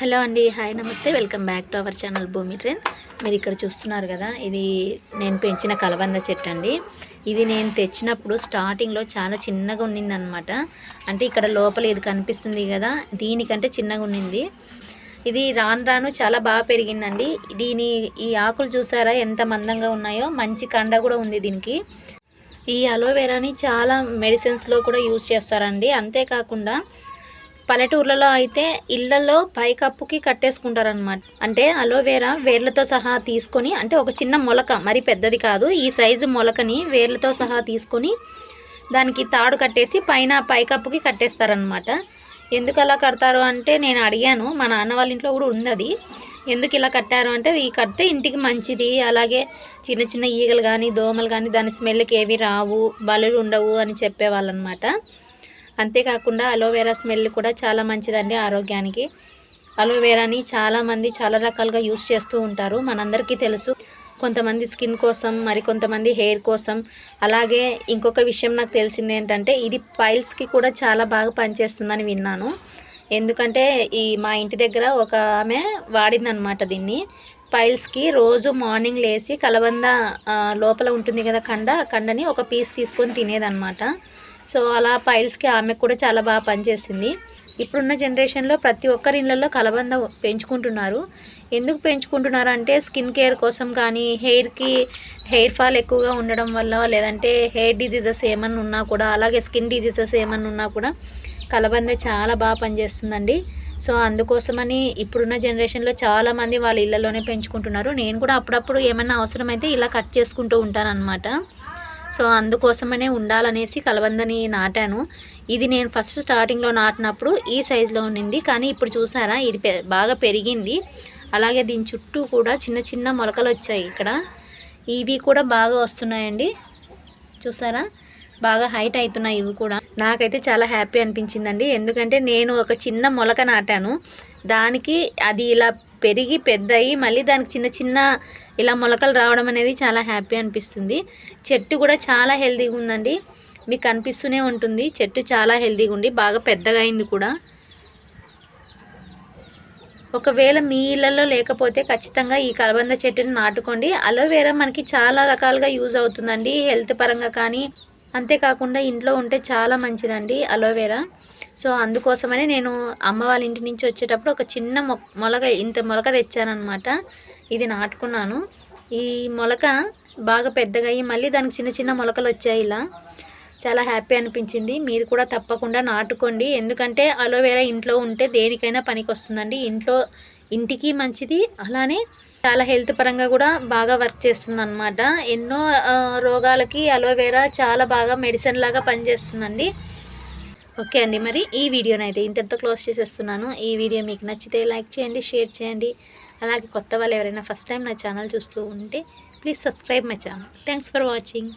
Hello అండి hi namaste. Welcome back to our channel Bhoomi train మీరు ఇక్కడ చూస్తున్నారు కదా ఇది నేను పెంచిన కలబంద చెట్టు అండి. ఇది నేను తెచ్చినప్పుడు స్టార్టింగ్లో చాలా చిన్నగా ఉన్నిందనమాట. అంటే ఇక్కడ లోపల ఇది కనిపిస్తుంది కదా దీనికంటే చిన్నగా ఉండింది ఇది రాను రాను చాలా బాగా పెరిగిందండి. దీని ఈ ఆకులు చూసారా ఎంత మందంగా ఉన్నాయో మంచి కండ కూడా ఉంది దీనికి. ఈ అలోవెరాని చాలా మెడిసిన్స్లో కూడా యూజ్ చేస్తారండి. అంతేకాకుండా పల్లెటూర్లలో అయితే ఇళ్ళలో పైకప్పుకి కట్టేసుకుంటారనమాట అంటే అలోవేరా వేర్లతో సహా తీసుకొని అంటే ఒక చిన్న మొలక మరి పెద్దది కాదు ఈ సైజు మొలకని వేర్లతో సహా తీసుకొని దానికి తాడు కట్టేసి పైన పైకప్పుకి కట్టేస్తారనమాట ఎందుకు అలా కడతారు అంటే నేను అడిగాను మా నాన్న వాళ్ళ ఇంట్లో కూడా ఉంది అది ఎందుకు ఇలా కట్టారు అంటే ఇది కడితే ఇంటికి మంచిది. అలాగే చిన్న చిన్న ఈగలు కానీ దోమలు కానీ దాని స్మెల్కి ఏవి రావు బలులు ఉండవు అని చెప్పేవాళ్ళు అనమాట అంతేకాకుండా అలోవెరా స్మెల్ కూడా చాలా మంచిదండి ఆరోగ్యానికి. అలోవెరాని చాలామంది చాలా రకాలుగా యూస్ చేస్తూ ఉంటారు. మనందరికీ తెలుసు. కొంతమంది స్కిన్ కోసం మరి కొంతమంది హెయిర్ కోసం. అలాగే ఇంకొక విషయం నాకు తెలిసింది ఏంటంటే ఇది పైల్స్కి కూడా చాలా బాగా పనిచేస్తుందని విన్నాను. ఎందుకంటే ఈ మా ఇంటి దగ్గర ఒక ఆమె వాడిందనమాట దీన్ని. పైల్స్కి రోజు మార్నింగ్ లేచి కలబంద లోపల ఉంటుంది కదా కండ కండని ఒక పీస్ తీసుకొని తినేదనమాట సో అలా పైల్స్కి ఆమెకు కూడా చాలా బాగా పనిచేసింది. ఇప్పుడున్న జనరేషన్లో ప్రతి ఒక్కరి ఇళ్ళల్లో కలబంద పెంచుకుంటున్నారు. ఎందుకు పెంచుకుంటున్నారు అంటే స్కిన్ కేర్ కోసం కానీ హెయిర్కి హెయిర్ ఫాల్ ఎక్కువగా ఉండడం వల్ల లేదంటే హెయిర్ డిజీజెస్ ఏమన్నా ఉన్నా కూడా అలాగే స్కిన్ డిజీజెస్ ఏమన్నా ఉన్నా కూడా కలబంద చాలా బాగా పనిచేస్తుందండి. సో అందుకోసమని ఇప్పుడున్న జనరేషన్లో చాలామంది వాళ్ళ ఇళ్ళలోనే పెంచుకుంటున్నారు. నేను కూడా అప్పుడప్పుడు ఏమైనా అవసరమైతే ఇలా కట్ చేసుకుంటూ ఉంటాను అనమాట సో అందుకోసమనే ఉండాలనేసి కలబందని నాటాను. ఇది నేను ఫస్ట్ స్టార్టింగ్లో నాటినప్పుడు ఈ సైజులో ఉన్నింది కానీ ఇప్పుడు చూసారా ఇది బాగా పెరిగింది. అలాగే దీని చుట్టూ కూడా చిన్న చిన్న మొలకలు వచ్చాయి ఇక్కడ. ఇవి కూడా బాగా వస్తున్నాయండి. చూసారా బాగా హైట్ అవుతున్నాయి ఇవి కూడా. నాకైతే చాలా హ్యాపీ అనిపించిందండి. ఎందుకంటే నేను ఒక చిన్న మొలక నాటాను. దానికి అది ఇలా పెరిగి పెద్దయి మళ్ళీ దానికి చిన్న చిన్న ఇలా మొలకలు రావడం అనేది చాలా హ్యాపీ అనిపిస్తుంది. చెట్టు కూడా చాలా హెల్తీగా ఉందండి. మీకు అనిపిస్తూనే ఉంటుంది. చెట్టు చాలా హెల్తీగా ఉండి బాగా పెద్దగా అయింది కూడా. ఒకవేళ మీ ఇళ్ళల్లో లేకపోతే ఖచ్చితంగా ఈ కలబంద చెట్టుని నాటుకోండి. అలోవేరా మనకి చాలా రకాలుగా యూజ్ అవుతుందండి. హెల్త్ పరంగా కానీ అంతేకాకుండా ఇంట్లో ఉంటే చాలా మంచిదండి అలోవేరా. సో అందుకోసమని నేను అమ్మ వాళ్ళ ఇంటి నుంచి వచ్చేటప్పుడు ఒక చిన్న మొలక ఇంత మొలక తెచ్చానమాట ఇది నాటుకున్నాను. ఈ మొలక బాగా పెద్దగా అయ్యి మళ్ళీ దానికి చిన్న చిన్న మొలకలు వచ్చాయి ఇలా. చాలా హ్యాపీ అనిపించింది. మీరు కూడా తప్పకుండా నాటుకోండి. ఎందుకంటే అలోవేరా ఇంట్లో ఉంటే దేనికైనా పనికి వస్తుందండి ఇంట్లో ఇంటికి మంచిది. అలానే చాలా హెల్త్ పరంగా కూడా బాగా వర్క్ చేస్తుంది అనమాట ఎన్నో రోగాలకి అలోవేరా చాలా బాగా మెడిసిన్ లాగా పనిచేస్తుందండి. ఓకే అండి. మరి ఈ వీడియోని అయితే ఇంతటితో క్లోజ్ చేసేస్తున్నాను. ఈ వీడియో మీకు నచ్చితే లైక్ చేయండి షేర్ చేయండి. అలాగే కొత్త వాళ్ళు ఎవరైనా ఫస్ట్ టైం నా ఛానల్ చూస్తూ ఉంటే please subscribe my channel. Thanks for watching.